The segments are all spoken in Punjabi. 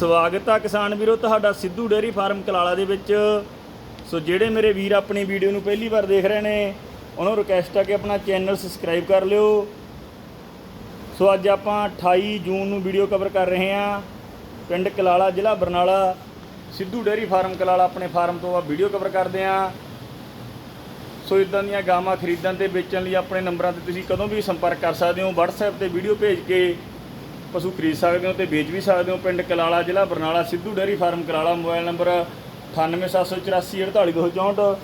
ਸਵਾਗਤ ਆ ਕਿਸਾਨ ਵੀਰੋ, ਤੁਹਾਡਾ ਸਿੱਧੂ ਡੇਅਰੀ ਫਾਰਮ ਕਲਾਲਾ ਦੇ ਵਿੱਚ। ਸੋ ਜਿਹੜੇ ਮੇਰੇ ਵੀਰ ਆਪਣੀ ਵੀਡੀਓ ਨੂੰ ਪਹਿਲੀ ਵਾਰ ਦੇਖ ਰਹੇ ਨੇ, ਉਹਨਾਂ ਨੂੰ ਰਿਕਵੈਸਟ ਆ ਕਿ ਆਪਣਾ ਚੈਨਲ ਸਬਸਕ੍ਰਾਈਬ ਕਰ ਲਿਓ। ਸੋ ਅੱਜ ਆਪਾਂ 28 ਜੂਨ ਨੂੰ ਵੀਡੀਓ ਕਵਰ ਕਰ ਰਹੇ ਹਾਂ। ਪਿੰਡ ਕਲਾਲਾ, ਜ਼ਿਲ੍ਹਾ ਬਰਨਾਲਾ, ਸਿੱਧੂ ਡੇਅਰੀ ਫਾਰਮ ਕਲਾਲਾ ਆਪਣੇ ਫਾਰਮ ਤੋਂ ਆ ਵੀਡੀਓ ਕਵਰ ਕਰਦੇ ਹਾਂ। ਸੋ ਇਦਾਂ ਦੀਆਂ ਗਾਵਾਂ ਖਰੀਦਣ ਤੇ ਵੇਚਣ ਲਈ ਆਪਣੇ ਨੰਬਰਾਂ ਤੇ ਤੁਸੀਂ ਕਦੋਂ ਵੀ ਸੰਪਰਕ ਕਰ ਸਕਦੇ ਹੋ। WhatsApp ਤੇ ਵੀਡੀਓ ਭੇਜ ਕੇ ਪਸ਼ੂ ਖਰੀਦ ਸਕਦੇ ਹੋ ਤੇ ਵੇਚ ਵੀ ਸਕਦੇ ਹੋ। ਪਿੰਡ ਕਲਾਲਾ ਜ਼ਿਲ੍ਹਾ Barnala Sidhu dairy farm Kalala mobile number 9878844264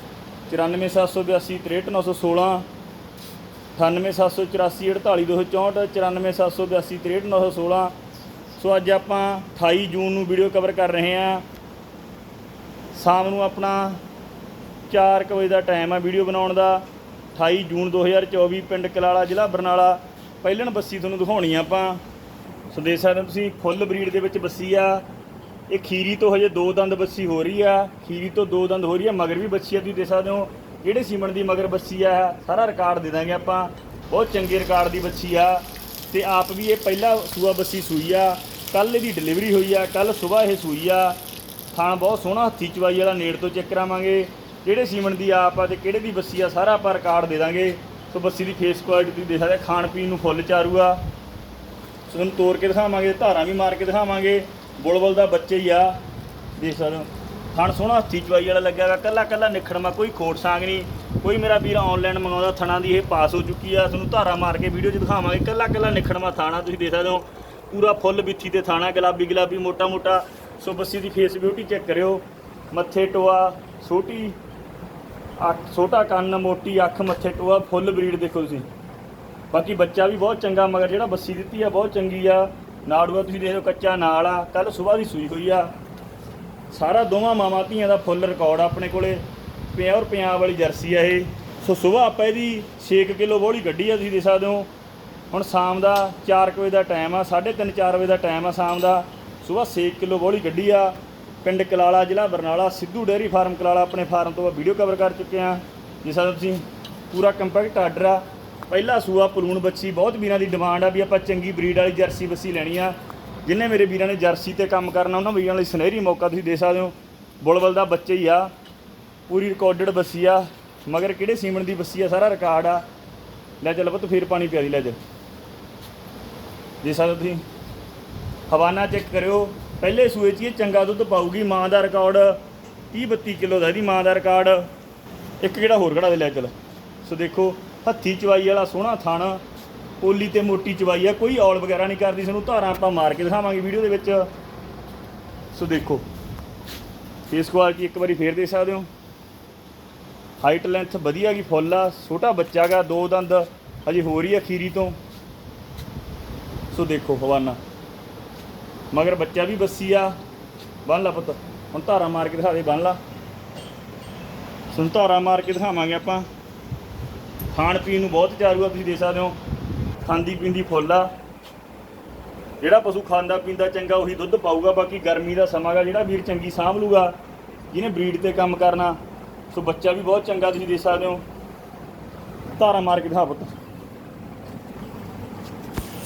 94782 98784484264 94782 so ਅੱਜ ਆਪਾਂ 28 ਜੂਨ ਨੂੰ ਵੀਡੀਓ ਕਵਰ ਕਰ ਰਹੇ ਹਾਂ। ਸ਼ਾਮ ਨੂੰ ਆਪਣਾ 4 ਕੁ ਵਜੇ ਦਾ ਟਾਈਮ ਆ ਵੀਡੀਓ ਬਣਾਉਣ ਦਾ। 28 ਜੂਨ 2024 ਪਿੰਡ ਕਲਾਲਾ ਜ਼ਿਲ੍ਹਾ ਬਰਨਾਲਾ। ਪਹਿਲਣ ਬੱਸੀ ਤੁਹਾਨੂੰ ਦਿਖਾਉਣੀ ਆਪਾਂ। ਸੋ ਦੇਖ ਸਕਦੇ ਹੋ ਤੁਸੀਂ ਫੁੱਲ ਬਰੀਡ ਦੇ ਵਿੱਚ ਬੱਸੀ ਆ। ਇਹ ਖੀਰੀ ਤੋਂ ਹਜੇ ਦੋ ਦੰਦ ਬੱਸੀ ਹੋ ਰਹੀ ਆ। ਖੀਰੀ ਤੋਂ ਦੋ ਦੰਦ ਹੋ ਰਹੀ ਆ, ਮਗਰ ਵੀ ਬੱਸੀ ਆ। ਤੁਸੀਂ ਦੇਖ ਸਕਦੇ ਹੋ ਜਿਹੜੇ ਸੀਮਣ ਦੀ ਮਗਰ ਬੱਸੀ ਆ। ਸਾਰਾ ਰਿਕਾਰਡ ਦੇ ਦਾਂਗੇ ਆਪਾਂ। ਬਹੁਤ ਚੰਗੇ ਰਿਕਾਰਡ ਦੀ ਬੱਸੀ ਆ। ਤੇ ਆਪ ਵੀ ਇਹ ਪਹਿਲਾ ਸੂਆ ਬੱਸੀ ਸੂਈ ਆ। ਕੱਲ ਇਹਦੀ ਡਿਲੀਵਰੀ ਹੋਈ ਆ। ਕੱਲ ਸਵੇਰ ਇਹ ਸੂਈ ਆ। ਥਾਣ ਬਹੁਤ ਸੋਹਣਾ ਹੱਥੀ ਚਵਾਈ ਵਾਲਾ ਨੇੜ ਤੋਂ ਚੈੱਕ ਕਰਾਵਾਂਗੇ। ਜਿਹੜੇ ਸੀਮਣ ਦੀ ਆਪ ਆ ਤੇ ਕਿਹੜੇ ਦੀ ਬੱਸੀ ਆ, ਸਾਰਾ ਆਪਾਂ ਰਿਕਾਰਡ ਦੇ ਦਾਂਗੇ। ਸੋ ਬੱਸੀ ਦੀ ਫੇਸ ਕੁਆਲਿਟੀ ਤੁਸੀਂ ਦੇਖ ਸਕਦੇ ਖਾਣ ਪੀਣ ਨੂੰ ਫੁੱਲ ਚਾਰੂ ਆ। ਤੁਹਾਨੂੰ ਤੋੜ ਕੇ ਦਿਖਾਵਾਂਗੇ, ਧਾਰਾਂ ਵੀ ਮਾਰ ਕੇ ਦਿਖਾਵਾਂਗੇ। ਬੁਲਬੁਲ ਦਾ ਬੱਚੇ ਹੀ ਆ। ਦੇਖ ਸਕਦੇ ਹੋ। ਥਣ ਸੋਹਣਾ ਹੱਥੀ ਚਵਾਈ ਵਾਲਾ ਲੱਗਿਆ ਵਾ ਕੱਲਾ ਕੱਲਾ ਨਿਖੜਮਾ ਕੋਈ ਖੋਟ ਸਾਂਗ ਨਹੀਂ। ਕੋਈ ਮੇਰਾ ਵੀਰ ਆਨਲਾਈਨ ਮੰਗਾਉਂਦਾ, ਥਣਾ ਦੀ ਇਹ ਪਾਸ ਹੋ ਚੁੱਕੀ ਆ। ਤੁਹਾਨੂੰ ਧਾਰਾ ਮਾਰ ਕੇ ਵੀਡੀਓ 'ਚ ਦਿਖਾਵਾਂਗੇ। ਕੱਲਾ ਕੱਲਾ ਨਿਖੜਮਾ ਥਾਣਾ ਤੁਸੀਂ ਦੇਖ ਸਕਦੇ ਹੋ। ਪੂਰਾ ਫੁੱਲ ਬਿੱਥੀ ਤੇ ਥਾਣਾ, ਗੁਲਾਬੀ ਗੁਲਾਬੀ, ਮੋਟਾ ਮੋਟਾ। ਸੋ ਬੱਸੀ ਦੀ ਫੇਸ ਬਿਊਟੀ ਚੈੱਕ ਕਰਿਓ। ਮੱਥੇ ਟੋਆ, ਛੋਟੀ ਅੱਖ, ਛੋਟਾ ਕੰਨ, ਮੋਟੀ ਅੱਖ, ਮੱਥੇ ਟੋਆ, ਫੁੱਲ ਬਰੀਡ ਦੇਖੋ ਤੁਸੀਂ। ਬਾਕੀ ਬੱਚਾ ਵੀ ਬਹੁਤ ਚੰਗਾ, ਮਗਰ ਜਿਹੜਾ ਬੱਸੀ ਦਿੱਤੀ ਆ, ਬਹੁਤ ਚੰਗੀ ਆ। ਨਾੜੂਆ ਤੁਸੀਂ ਦੇਖੋ ਕੱਚਾ ਨਾਲ ਆ। ਕੱਲ ਸਵੇਰ ਦੀ ਸੂਈ ਹੋਈ ਆ। ਸਾਰਾ ਦੋਵਾਂ ਮਾਵਾਂ ਧੀਆਂ ਦਾ ਫੁੱਲ ਰਿਕਾਰਡ ਆ ਆਪਣੇ ਕੋਲੇ। ਪਿਓਰ ਪੰਜਾਬ ਵਾਲੀ ਜਰਸੀ ਆ ਇਹ। ਸੋ ਸਵੇਰ ਆਪਾਂ ਇਹਦੀ 6 ਕਿਲੋ ਬੋਲੀ ਗੱਡੀ ਆ, ਤੁਸੀਂ ਦੇਖ ਸਕਦੇ ਹੋ। ਹੁਣ ਸ਼ਾਮ ਦਾ 4 ਵਜੇ ਦਾ ਟਾਈਮ ਆ 3:30 4 ਵਜੇ ਦਾ ਟਾਈਮ ਆ ਸ਼ਾਮ ਦਾ। ਸਵੇਰ 6 ਕਿਲੋ ਬੋਲੀ ਗੱਡੀ ਆ। ਪਿੰਡ ਕਲਾਲਾ, ਜ਼ਿਲ੍ਹਾ ਬਰਨਾਲਾ, ਸਿੱਧੂ ਡੇਅਰੀ ਫਾਰਮ ਕਲਾਲਾ ਆਪਣੇ ਫਾਰਮ ਤੋਂ ਵੀਡੀਓ ਕਵਰ ਕਰ ਚੁੱਕੇ ਆ। ਜਿਸ ਤਰ੍ਹਾਂ ਤੁਸੀਂ ਪੂਰਾ ਕੰਪੈਕਟ ਆਰਡਰ ਆ। ਪਹਿਲਾ ਸੂਆ ਪਲੂਣ ਬੱਚੀ, ਬਹੁਤ ਵੀਰਾਂ ਦੀ ਡਿਮਾਂਡ ਆ ਵੀ ਆਪਾਂ ਚੰਗੀ ਬਰੀਡ ਵਾਲੀ ਜਰਸੀ ਬੱਸੀ ਲੈਣੀ ਆ। ਜਿੰਨੇ ਮੇਰੇ ਵੀਰਾਂ ਨੇ ਜਰਸੀ ਤੇ ਕੰਮ ਕਰਨਾ, ਉਹਨਾਂ ਵੀਰਾਂ ਲਈ ਸੁਨਹਿਰੀ ਮੌਕਾ ਤੁਸੀਂ ਦੇ ਸਕਦੇ ਹੋ। ਬੁਲਬਲ ਦਾ ਬੱਚੇ ਹੀ ਆ, ਪੂਰੀ ਰਿਕਾਰਡਡ ਬੱਸੀ ਆ, ਮਗਰ ਕਿਹੜੇ ਸੀਮਨ ਦੀ ਬੱਸੀ ਆ, ਸਾਰਾ ਰਿਕਾਰਡ ਆ। ਲੈ ਚੱਲ ਪੁੱਤ, ਫੇਰ ਪਾਣੀ ਪਿਆ ਦੀ, ਲੈ ਚੱਲ। ਦੇ ਸਕਦੇ ਹੋ ਤੁਸੀਂ? ਹਵਾਨਾ ਚੈੱਕ ਕਰਿਓ। ਪਹਿਲੇ ਸੂਏ 'ਚ ਇਹ ਚੰਗਾ ਦੁੱਧ ਪਾਊਗੀ, ਮਾਂ ਦਾ ਰਿਕਾਰਡ 30 32 ਕਿਲੋ ਦਾ ਇਹਦੀ ਮਾਂ ਦਾ ਰਿਕਾਰਡ ਇੱਕ ਕਿਹੜਾ ਹੋਰ ਖੜਾ ਦੇ, ਲੈ ਚੱਲ। ਸੋ ਦੇਖੋ ਹੱਥੀ ਚਵਾਈ ਵਾਲਾ ਸੋਹਣਾ ਥਣ, ਪੋਲੀ ਤੇ ਮੋਟੀ ਚਵਾਈ ਆ, ਕੋਈ ਔਲ ਵਗੈਰਾ ਨਹੀਂ ਕਰਦੀ, ਸਾਨੂੰ ਧਾਰਾਂ ਆਪਾਂ ਮਾਰ ਕੇ ਦਿਖਾਵਾਂਗੇ ਵੀਡੀਓ ਦੇ ਵਿੱਚ। ਸੋ ਦੇਖੋ ਫੇਸ ਕੁਆਲਿਟੀ ਇੱਕ ਵਾਰੀ ਫੇਰ ਦੇ ਸਕਦੇ ਹੋ। ਹਾਈਟ ਲੈਂਥ ਵਧੀਆ ਗੀ ਫੁੱਲ ਆ, ਛੋਟਾ ਬੱਚਾ ਗਾ, ਦੋ ਦੰਦ, ਹਜੇ ਹੋ ਰਹੀ ਆ ਖੀਰੀ ਤੋਂ। ਸੋ ਦੇਖੋ ਹਵਾਨਾ। ਮਗਰ ਬੱਚਾ ਵੀ ਬੱਸੀ ਆ। ਬੰਨ ਲਾ ਪੁੱਤ, ਹੁਣ ਧਾਰਾ ਮਾਰ ਕੇ ਦਿਖਾ ਦੇ, ਬੰਨ ਲਾ। ਸੁਣ ਧਾਰਾ ਮਾਰ ਕੇ ਦਿਖਾਵਾਂਗੇ ਆਪਾਂ। ਖਾਣ ਪੀਣ ਨੂੰ ਬਹੁਤ ਚਾਰੂ ਆ ਤੁਸੀਂ ਦੇ ਸਕਦੇ ਹੋ। ਖਾਂਦੀ ਪੀਂਦੀ ਫੁੱਲ ਆ। ਜਿਹੜਾ ਪਸ਼ੂ ਖਾਂਦਾ ਪੀਂਦਾ ਚੰਗਾ, ਉਹੀ ਦੁੱਧ ਪਾਊਗਾ। ਬਾਕੀ ਗਰਮੀ ਦਾ ਸਮਾਂ ਗਾ ਜਿਹੜਾ, ਵੀਰ ਚੰਗੀ ਸਾਂਭ ਲੂਗਾ। ਜਿਹਨੇ ਬਰੀਡ ਤੇ ਕੰਮ ਕਰਨਾ, ਸੋ ਬੱਚਾ ਵੀ ਬਹੁਤ ਚੰਗਾ, ਤੁਸੀਂ ਦੇ ਸਕਦੇ ਹੋ। ਧਾਰਾ ਮਾਰ ਕੇ ਦਿਖਾ ਪੁੱਤ।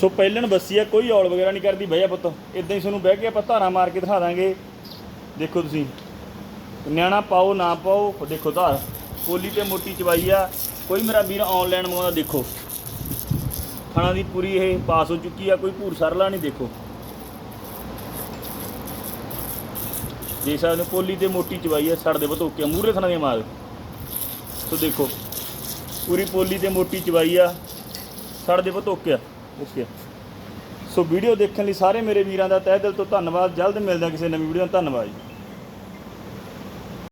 ਸੋ ਪਹਿਲਣ ਬੱਸੀ ਆ, ਕੋਈ ਔਲ ਵਗੈਰਾ ਨਹੀਂ ਕਰਦੀ ਭਈਆ ਪੁੱਤ। ਇਦਾਂ ਹੀ ਤੁਹਾਨੂੰ ਬਹਿ ਕੇ ਆਪਾਂ ਧਾਰਾ ਮਾਰ ਕੇ ਦਿਖਾ ਦਾਂਗੇ। ਦੇਖੋ ਤੁਸੀਂ। ਨਿਆਣਾ ਪਾਓ, ਨਾ ਪਾਓ, ਦੇਖੋ ਧਾਰ। ਕੋਲੀ ਤੇ ਮੋਟੀ ਚਵਾਈ ਆ। ਕੋਈ ਮੇਰਾ ਵੀਰ ਆਨਲਾਈਨ ਮੰਗਾਉਂਦਾ, ਦੇਖੋ। ਖਾਣਾ ਦੀ ਪੂਰੀ ਇਹ ਪਾਸ ਹੋ ਚੁੱਕੀ ਆ, ਕੋਈ ਭੂਰ ਸਰਲਾ ਨਹੀਂ, ਦੇਖੋ। ਦੇਖ ਸਕਦੇ ਹੋ, ਕੋਲੀ ਤੇ ਮੋਟੀ ਚਵਾਈ ਆ, ਸੜ ਦੇ ਬਤੋਕੇ ਮੂਰੇ ਥਣਾ ਦੇ ਮਾਲ ਸੋ ਦੇਖੋ, ਪੂਰੀ ਪੋਲੀ ਤੇ ਮੋਟੀ ਚਵਾਈ ਆ, ਸੜ ਦੇ ਬਤੋਕਿਆ ਓਕੇ ਸੋ ਵੀਡੀਓ ਦੇਖਣ ਲਈ ਸਾਰੇ ਮੇਰੇ ਵੀਰਾਂ ਦਾ ਤਹਿ ਦਿਲ ਤੋਂ ਧੰਨਵਾਦ, ਜਲਦ ਮਿਲਦਾ ਕਿਸੇ ਨਵੀਂ ਵੀਡੀਓ ਨਾਲ, ਧੰਨਵਾਦ ਜੀ।